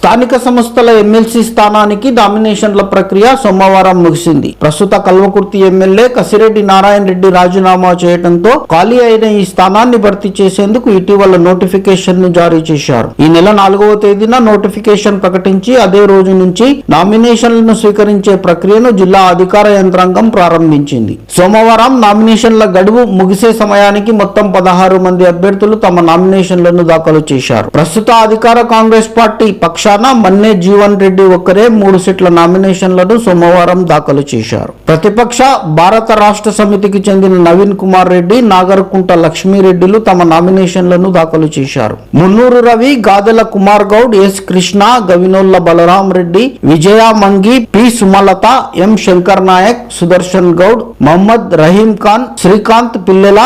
స్థానిక సంస్థల ఎమ్మెల్సీ స్థానానికి నామినేషన్ల ప్రక్రియ సోమవారం ముగిసింది. ప్రస్తుత కల్వకుర్తి ఎమ్మెల్యే కసిరెడ్డి నారాయణ రెడ్డి రాజీనామా చేయడంతో ఖాళీ అయిన ఈ స్థానాన్ని భర్తీ చేసేందుకు ఇటీవల నోటిఫికేషన్ను జారీ చేశారు. ఈ నెల నాలుగవ తేదీన నోటిఫికేషన్ ప్రకటించి అదే రోజు నుంచి నామినేషన్లను స్వీకరించే ప్రక్రియను జిల్లా అధికార యంత్రాంగం ప్రారంభించింది. సోమవారం నామినేషన్ల గడువు ముగిసే సమయానికి మొత్తం పదహారు మంది అభ్యర్థులు తమ నామినేషన్లను దాఖలు చేశారు. ప్రస్తుత అధికార కాంగ్రెస్ పార్టీ పక్ష పక్షాన మన్నే జీవన్ రెడ్డి ఒక్కరే మూడు సీట్ల నామినేషన్లను సోమవారం దాఖలు చేశారు. ప్రతిపక్ష భారత రాష్ట్ర సమితికి చెందిన నవీన్ కుమార్ రెడ్డి నాగరకుంట లక్ష్మీరెడ్డిలు తమ నామినేషన్లను దాఖలు చేశారు. Munnuru Ravi Gadela Kumar Goud yes Krishna Gavinolla Balram Reddy Vijaya Mangi P Sumalatha M Shankar Naik Sudarshan Goud Mohammed Rahim Khan Srikanth Pillela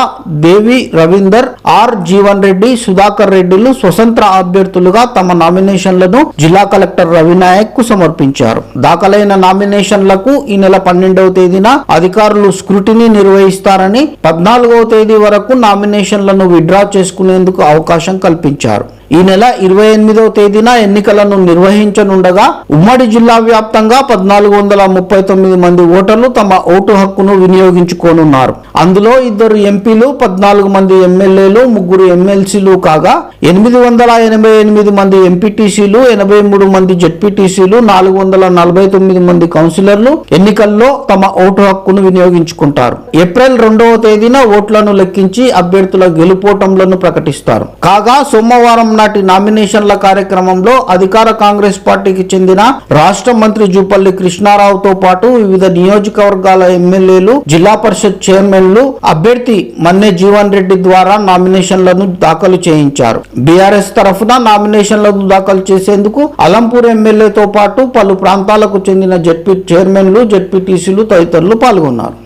Devi Ravinder are Jeevan Reddy Sudhakar రెడ్డిలు స్వతంత్ర అభ్యర్థులుగా తమ నామినేషన్లను జిల్లా కలెక్టర్ రవినాయక్కు సమర్పించారు. దాఖలైన నామినేషన్లకు ఈ నెల పన్నెండవ తేదీన అధికారులు స్క్రూటిని నిర్వహిస్తారని పద్నాలుగవ తేదీ వరకు నామినేషన్లను విడ్రా చేసుకునేందుకు అవకాశం కల్పించారు. ఈ నెల ఇరవై ఎనిమిదవ తేదీన ఎన్నికలను నిర్వహించనుండగా ఉమ్మడి జిల్లా వ్యాప్తంగా పద్నాలుగు వందల ముప్పై తొమ్మిది మంది ఓటర్లు తమ ఓటు హక్కును వినియోగించుకోనున్నారు. అందులో ఇద్దరు ఎంపీలు పద్నాలుగు మంది ఎమ్మెల్యేలు ముగ్గురు ఎమ్మెల్సీలు కాగా ఎనిమిది వందల ఎనభై ఎనిమిది మంది ఎంపీటీసీలు ఎనభై మూడు మంది జెడ్పీటీసీలు నాలుగు వందల నలభై తొమ్మిది మంది కౌన్సిలర్లు ఎన్నికల్లో తమ ఓటు హక్కును వినియోగించుకుంటారు. ఏప్రిల్ రెండవ తేదీన ఓట్లను లెక్కించి అభ్యర్థుల గెలుపోటంలను ప్రకటిస్తారు. కాగా సోమవారం నాటి నామినేషన్ల కార్యక్రమంలో అధికార కాంగ్రెస్ పార్టీకి చెందిన రాష్ట్ర మంత్రి జూపల్లి కృష్ణారావుతో పాటు వివిధ నియోజకవర్గాల ఎమ్మెల్యేలు జిల్లా పరిషత్ చైర్మన్లు అభ్యర్థి మన్నె జీవన్ రెడ్డి ద్వారా నామినేషన్లను దాఖలు చేయించారు. బీఆర్ఎస్ తరఫున నామినేషన్లను దాఖలు చేసేందుకు అలంపూర్ ఎమ్మెల్యేతో పాటు పలు ప్రాంతాలకు చెందిన జడ్పీ చైర్మన్లు జడ్పీటీసీలు తదితరులు పాల్గొన్నారు.